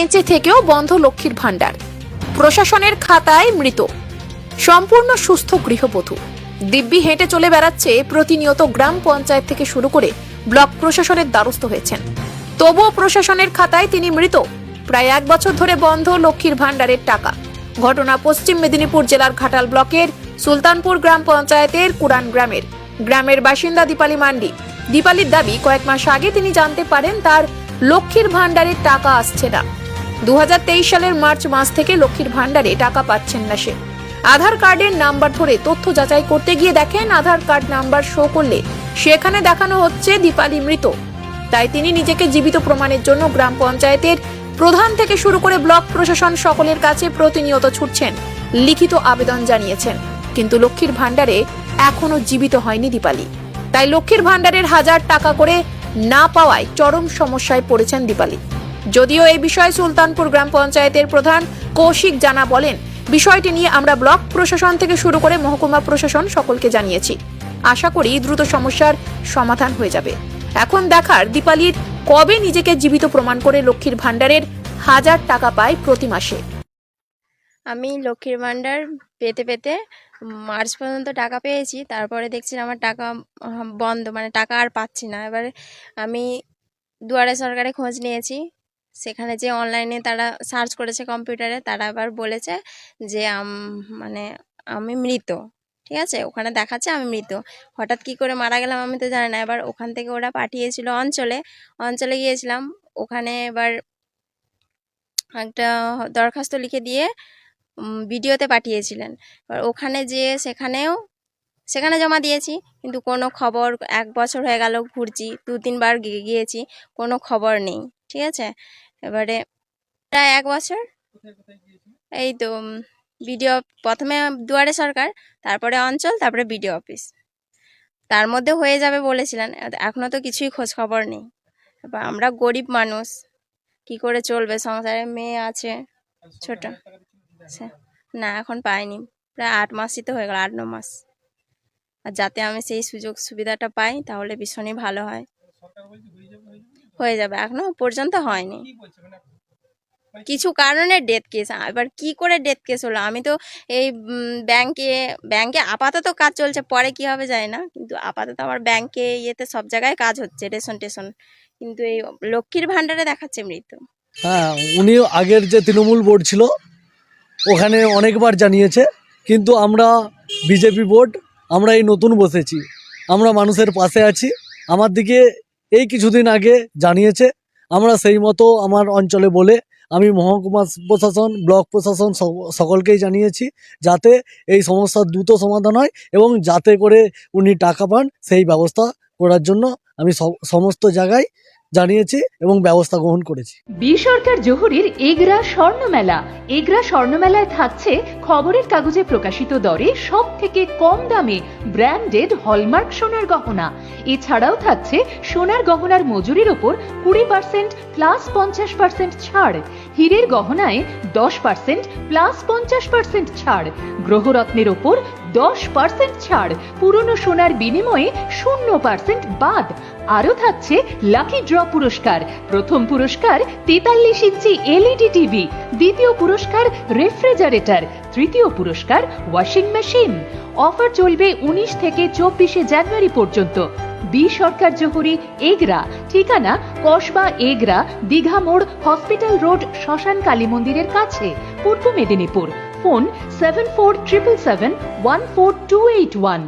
বেঁচে থেকেও বন্ধ লক্ষ্মীর ভাণ্ডার। প্রশাসনের খাতায় মৃত। সম্পূর্ণ সুস্থ গৃহবধূ। দিব্যি হেঁটে চলে বেড়াচ্ছে প্রতিনিয়ত গ্রাম পঞ্চায়েত থেকে শুরু করে ব্লক প্রশাসনের দ্বারস্থ হয়েছেন। তবুও প্রশাসনের খাতায় তিনি মৃত। প্রায় এক বছর ধরে বন্ধ লক্ষ্মীর ভাণ্ডারের টাকা। ঘটনা পশ্চিম মেদিনীপুর জেলার ঘাটাল ব্লকের সুলতানপুর গ্রাম পঞ্চায়েতের কুরান গ্রামের। গ্রামের বাসিন্দা দীপালি মান্ডি। দীপালির দাবি কয়েক মাস আগে তিনি জানতে পারেন তার লক্ষ্মীর ভাণ্ডারের টাকা আসছে না। দু হাজার তেইশ সালের মার্চ মাস থেকে লক্ষ্মীর ভাণ্ডারে টাকা পাচ্ছেন না সে। আধার কার্ডের নাম্বার ধরে তথ্য যাচাই করতে গিয়ে দেখেন আধার কার্ড নাম্বার শো করলে সেখানে দেখানো হচ্ছে দীপালি মৃত। তাই তিনি নিজেকে জীবিত প্রমাণের জন্য গ্রাম পঞ্চায়েতের প্রধান থেকে শুরু করে ব্লক প্রশাসন সকলের কাছে প্রতিনিয়ত ছুটছেন, লিখিত আবেদন জানিয়েছেন। কিন্তু লক্ষ্মীর ভাণ্ডারে এখনও জীবিত হয়নি দীপালি। তাই লক্ষ্মীর ভাণ্ডারের হাজার টাকা করে না পাওয়ায় চরম সমস্যায় পড়েছেন দীপালি। যদিও এই বিষয়ে সুলতানপুর গ্রাম পঞ্চায়েতের প্রধান কৌশিক জানা বলেন, বিষয়টি নিয়ে আমরা ব্লক প্রশাসন থেকে শুরু করে মহকুমা প্রশাসন সকলকে জানিয়েছি। আশা করি দ্রুত সমস্যার সমাধান হয়ে যাবে। এখন দেখার দীপালির কবে নিজেকে জীবিত প্রমাণ করে লক্ষ্মীর ভাণ্ডারের হাজার টাকা পায় প্রতি মাসে। আমি লক্ষ্মীর ভাণ্ডার পেতে পেতে মার্চ পর্যন্ত টাকা পেয়েছি, তারপরে দেখছি আমার টাকা বন্ধ মানে টাকা আর পাচ্ছি না। এবারে আমি দুয়ারে সরকারে খোঁজ নিয়েছি সেখানে যে অনলাইনে তারা সার্চ করেছে কম্পিউটারে তারা আবার বলেছে যে মানে আমি মৃত। ঠিক আছে? ওখানে দেখাচ্ছে আমি মৃত। হঠাৎ কি করে মারা গেলাম আমি তো জানি না। এবার ওখান থেকে ওরা পাঠিয়েছিল অঞ্চলে। অঞ্চলে গিয়েছিলাম। ওখানে এবার একটা দরখাস্ত লিখে দিয়ে ভিডিওতে পাঠিয়েছিলেন। এবার ওখানে যেয়ে সেখানেও সেখানে জমা দিয়েছি। কিন্তু কোনো খবর, এক বছর হয়ে গেল ঘুরছি, দু তিনবার গিয়েছি, কোনো খবর নেই, ঠিক আছে? এবারে প্রায় এক বছর। এই তো বিডিও, প্রথমে দুয়ারে সরকার, তারপরে অঞ্চল, তারপরে বিডিও অফিস। তার মধ্যে হয়ে যাবে বলেছিলেন এখনও তো কিছুই খোঁজ খবর নেই। এবার আমরা গরিব মানুষ, কি করে চলবে সংসারে? মেয়ে আছে, ছোট না, এখন পাইনি। প্রায় আট মাসই তো হয়ে গেল, আট, ন মাস। আর যাতে আমি সেই সুযোগ সুবিধাটা পাই, তাহলে ভীষণই ভালো হয়। হয়ে যাবে, এখনও পর্যন্ত হয়নি। কিছু কারণে ডেথ কেস এবার কি করে ডেথ কেস হলো? আমি তো এই ব্যাংকে ব্যাংকে আপাতত কাজ চলছে, পরে কি হবে যায় না, কিন্তু আপাতত আমার ব্যাংকে ইয়েতে সব জায়গায় কাজ হচ্ছে, রেশন টেশন। কিন্তু এই লক্ষ্মীর ভাণ্ডারে দেখাচ্ছে মৃত্যু। হ্যাঁ উনি আগের যে তৃণমূল বোর্ড ছিল, ওখানে অনেকবার জানিয়েছে, কিন্তু আমরা বিজেপি বোর্ড আমরা এই নতুন বসেছি। আমরা মানুষের পাশে আছি। আমার দিকে এই কিছুদিন আগে জানিয়েছে। আমরা সেই মতো আমার অঞ্চলে বলে আমি মহকুমা প্রশাসন, ব্লক প্রশাসন সকলকেই জানিয়েছি যাতে এই সমস্যার দ্রুত সমাধান হয় এবং যাতে করে উনি টাকা পান সেই ব্যবস্থা করার জন্য আমি সমস্ত জায়গায় জানিয়েছি এবং ব্যবস্থা গ্রহণ করেছি। বি সরকার জহুরির এগরা স্বর্ণমেলা। এগরা স্বর্ণমেলায় থাকছে খবরের কাগজে প্রকাশিত দরে সব থেকে কম দামে ব্র্যান্ডেড হলমার্ক সোনার গহনা। এছাড়াও থাকছে সোনার গহনার মজুরির ওপর কুড়ি পার্সেন্ট প্লাস পঞ্চাশ পার্সেন্ট ছাড়। হীরের গহনায় দশ পার্সেন্ট প্লাস পঞ্চাশ পার্সেন্ট ছাড়। গ্রহরত্নের ওপর দশ পার্সেন্ট ছাড়। পুরনো সোনার বিনিময়ে শূন্য পার্সেন্ট বাদ। আরও থাকছে লাকি ড্র পুরস্কার। প্রথম পুরস্কার তেতাল্লিশ ইঞ্চি এলইডি টিভি দ্বিতীয় পুরস্কার রেফ্রিজারেটর তৃতীয় পুরস্কার ওয়াশিং মেশিন অফার চলবে উনিশ থেকে চব্বিশে জানুয়ারি পর্যন্ত। বি সরকার জহুরি এগরা। ঠিকানা কসবা এগরা, দীঘা মোড়, হসপিটাল রোড, শ্মশান কালী মন্দিরের কাছে। পূর্ব Medinipur. phone seven four triple seven one four two eight one